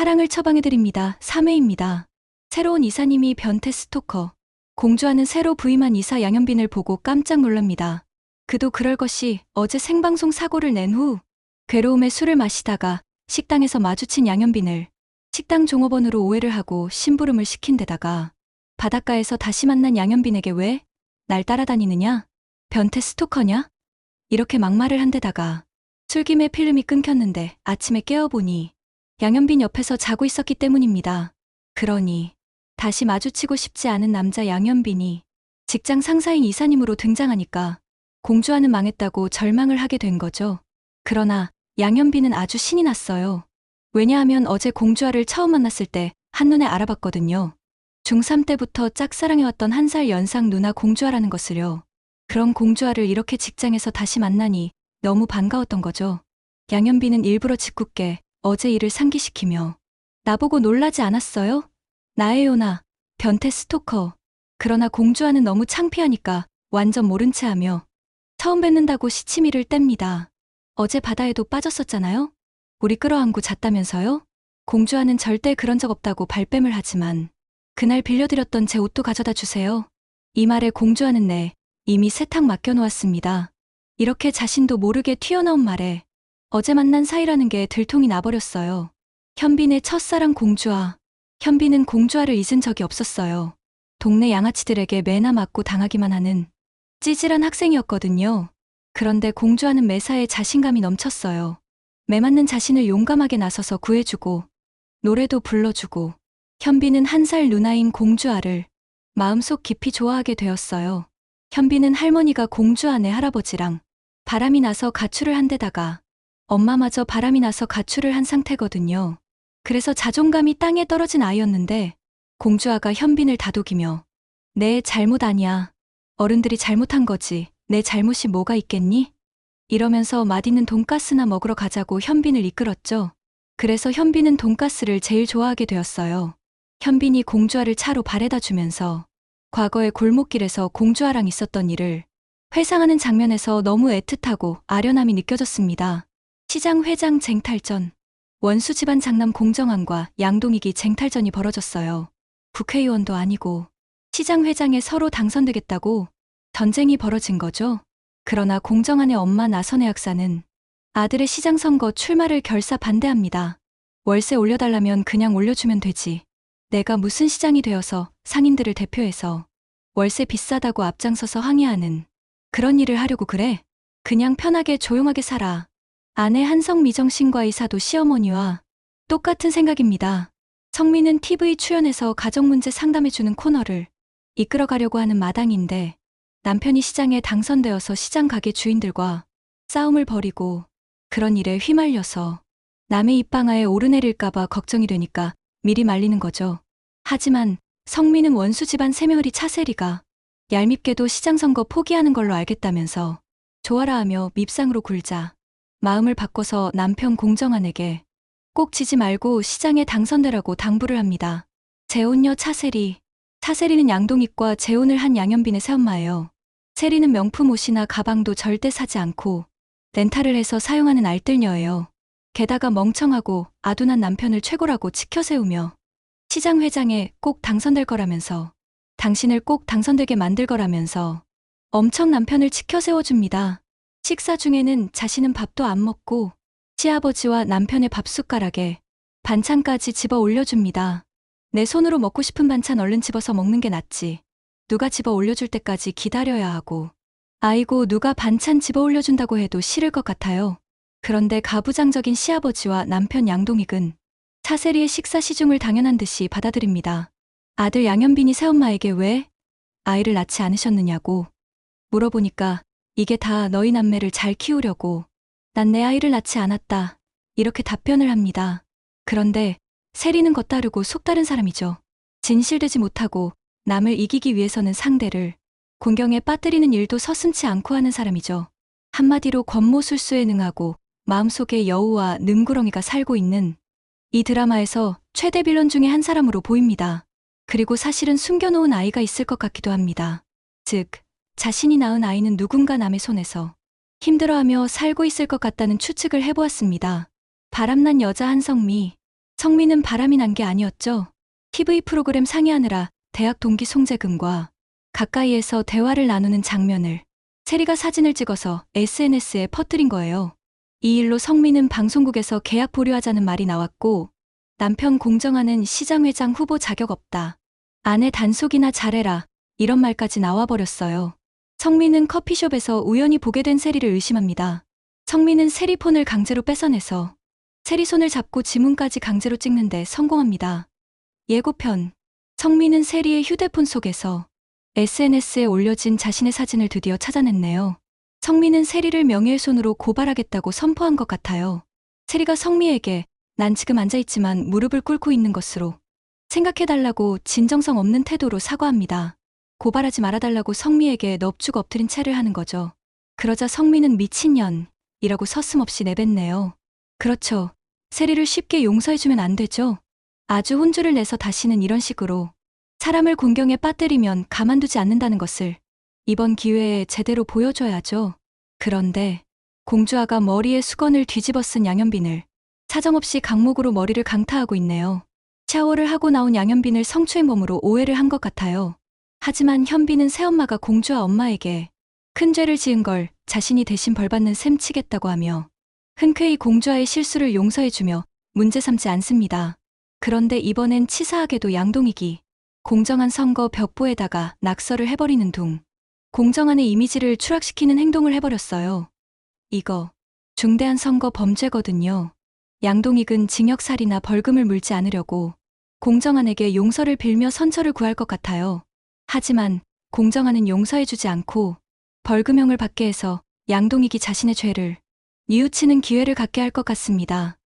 사랑을 처방해드립니다. 3회입니다. 새로운 이사님이 변태 스토커. 공주하는 새로 부임한 이사 양현빈을 보고 깜짝 놀랍니다. 그도 그럴 것이 어제 생방송 사고를 낸 후 괴로움에 술을 마시다가 식당에서 마주친 양현빈을 식당 종업원으로 오해를 하고 심부름을 시킨 데다가 바닷가에서 다시 만난 양현빈에게 왜 날 따라다니느냐? 변태 스토커냐? 이렇게 막말을 한 데다가 술김에 필름이 끊겼는데 아침에 깨어보니 양현빈 옆에서 자고 있었기 때문입니다. 그러니 다시 마주치고 싶지 않은 남자 양현빈이 직장 상사인 이사님으로 등장하니까 공주와는 망했다고 절망을 하게 된 거죠. 그러나 양현빈은 아주 신이 났어요. 왜냐하면 어제 공주와를 처음 만났을 때 한눈에 알아봤거든요. 중3 때부터 짝사랑해왔던 한 살 연상 누나 공주아라는 것을요. 그런 공주아를 이렇게 직장에서 다시 만나니 너무 반가웠던 거죠. 양현빈은 일부러 짓궂게 어제 일을 상기시키며 나보고 놀라지 않았어요? 나예요나 변태 스토커. 그러나 공주아는 너무 창피하니까 완전 모른 체 하며 처음 뵙는다고 시치미를 뗍니다. 어제 바다에도 빠졌었잖아요? 우리 끌어안고 잤다면서요? 공주아는 절대 그런 적 없다고 발뺌을 하지만 그날 빌려드렸던 제 옷도 가져다 주세요. 이 말에 공주아는 네, 이미 세탁 맡겨놓았습니다. 이렇게 자신도 모르게 튀어나온 말에 어제 만난 사이라는 게 들통이 나버렸어요. 현빈의 첫사랑 공주아. 현빈은 공주아를 잊은 적이 없었어요. 동네 양아치들에게 매나 맞고 당하기만 하는 찌질한 학생이었거든요. 그런데 공주아는 매사에 자신감이 넘쳤어요. 매 맞는 자신을 용감하게 나서서 구해주고 노래도 불러주고 현빈은 한 살 누나인 공주아를 마음속 깊이 좋아하게 되었어요. 현빈은 할머니가 공주아네 할아버지랑 바람이 나서 가출을 한 데다가 엄마마저 바람이 나서 가출을 한 상태거든요. 그래서 자존감이 땅에 떨어진 아이였는데 공주아가 현빈을 다독이며 내 잘못 아니야. 어른들이 잘못한 거지. 내 잘못이 뭐가 있겠니? 이러면서 맛있는 돈가스나 먹으러 가자고 현빈을 이끌었죠. 그래서 현빈은 돈가스를 제일 좋아하게 되었어요. 현빈이 공주아를 차로 바래다 주면서 과거의 골목길에서 공주아랑 있었던 일을 회상하는 장면에서 너무 애틋하고 아련함이 느껴졌습니다. 시장 회장 쟁탈전. 원수 집안 장남 공정한과 양동익이 쟁탈전이 벌어졌어요. 국회의원도 아니고 시장 회장에 서로 당선되겠다고 전쟁이 벌어진 거죠. 그러나 공정한의 엄마 나선혜 약사는 아들의 시장 선거 출마를 결사 반대합니다. 월세 올려달라면 그냥 올려주면 되지. 내가 무슨 시장이 되어서 상인들을 대표해서 월세 비싸다고 앞장서서 항의하는 그런 일을 하려고 그래. 그냥 편하게 조용하게 살아. 아내 한성미 정신과 의 사도 시어머니와 똑같은 생각입니다. 성민은 TV 출연해서 가정문제 상담해주는 코너를 이끌어가려고 하는 마당인데 남편이 시장에 당선되어서 시장 가게 주인들과 싸움을 벌이고 그런 일에 휘말려서 남의 입방아에 오르내릴까봐 걱정이 되니까 미리 말리는 거죠. 하지만 성민은 원수 집안 세며리 차세리가 얄밉게도 시장 선거 포기하는 걸로 알겠다면서 좋아라 하며 밉상으로 굴자 마음을 바꿔서 남편 공정한에게 꼭 지지 말고 시장에 당선되라고 당부를 합니다. 재혼녀 차세리. 차세리는 양동익과 재혼을 한 양현빈의 새엄마예요. 세리는 명품 옷이나 가방도 절대 사지 않고 렌탈을 해서 사용하는 알뜰녀예요. 게다가 멍청하고 아둔한 남편을 최고라고 치켜세우며 시장 회장에 꼭 당선될 거라면서 당신을 꼭 당선되게 만들 거라면서 엄청 남편을 치켜세워줍니다. 식사 중에는 자신은 밥도 안 먹고 시아버지와 남편의 밥숟가락에 반찬까지 집어 올려줍니다. 내 손으로 먹고 싶은 반찬 얼른 집어서 먹는 게 낫지. 누가 집어 올려줄 때까지 기다려야 하고. 아이고, 누가 반찬 집어 올려준다고 해도 싫을 것 같아요. 그런데 가부장적인 시아버지와 남편 양동익은 차세리의 식사 시중을 당연한 듯이 받아들입니다. 아들 양현빈이 새엄마에게 왜 아이를 낳지 않으셨느냐고 물어보니까 이게 다 너희 남매를 잘 키우려고 난 내 아이를 낳지 않았다. 이렇게 답변을 합니다. 그런데 세리는 겉다르고 속다른 사람이죠. 진실되지 못하고 남을 이기기 위해서는 상대를 공경에 빠뜨리는 일도 서슴치 않고 하는 사람이죠. 한마디로 권모술수에 능하고 마음속에 여우와 능구렁이가 살고 있는 이 드라마에서 최대 빌런 중에 한 사람으로 보입니다. 그리고 사실은 숨겨놓은 아이가 있을 것 같기도 합니다. 즉, 자신이 낳은 아이는 누군가 남의 손에서 힘들어하며 살고 있을 것 같다는 추측을 해보았습니다. 바람난 여자 한성미. 성민은 바람이 난 게 아니었죠. TV 프로그램 상의하느라 대학 동기 송재금과 가까이에서 대화를 나누는 장면을 체리가 사진을 찍어서 SNS에 퍼뜨린 거예요. 이 일로 성민은 방송국에서 계약 보류하자는 말이 나왔고 남편 공정하는 시장회장 후보 자격 없다. 아내 단속이나 잘해라. 이런 말까지 나와버렸어요. 성민은 커피숍에서 우연히 보게 된 세리를 의심합니다. 성민은 세리 폰을 강제로 뺏어내서 세리 손을 잡고 지문까지 강제로 찍는데 성공합니다. 예고편. 성민은 세리의 휴대폰 속에서 SNS에 올려진 자신의 사진을 드디어 찾아냈네요. 성민은 세리를 명예훼손으로 고발하겠다고 선포한 것 같아요. 세리가 성미에게 난 지금 앉아있지만 무릎을 꿇고 있는 것으로 생각해달라고 진정성 없는 태도로 사과합니다. 고발하지 말아달라고 성미에게 넙죽 엎드린 채를 하는 거죠. 그러자 성미는 미친년이라고 서슴없이 내뱉네요. 그렇죠. 세리를 쉽게 용서해주면 안 되죠. 아주 혼주를 내서 다시는 이런 식으로 사람을 공경에 빠뜨리면 가만두지 않는다는 것을 이번 기회에 제대로 보여줘야죠. 그런데 공주아가 머리에 수건을 뒤집어 쓴 양현빈을 사정없이 강목으로 머리를 강타하고 있네요. 샤워를 하고 나온 양현빈을 성추행범으로 오해를 한 것 같아요. 하지만 현빈은 새엄마가 공주아 엄마에게 큰 죄를 지은 걸 자신이 대신 벌받는 셈 치겠다고 하며 흔쾌히 공주아의 실수를 용서해주며 문제 삼지 않습니다. 그런데 이번엔 치사하게도 양동익이 공정한 선거 벽보에다가 낙서를 해버리는 둥 공정한의 이미지를 추락시키는 행동을 해버렸어요. 이거 중대한 선거 범죄거든요. 양동익은 징역살이나 벌금을 물지 않으려고 공정한에게 용서를 빌며 선처를 구할 것 같아요. 하지만 공정한은 용서해주지 않고 벌금형을 받게 해서 양동익이 자신의 죄를 뉘우치는 기회를 갖게 할 것 같습니다.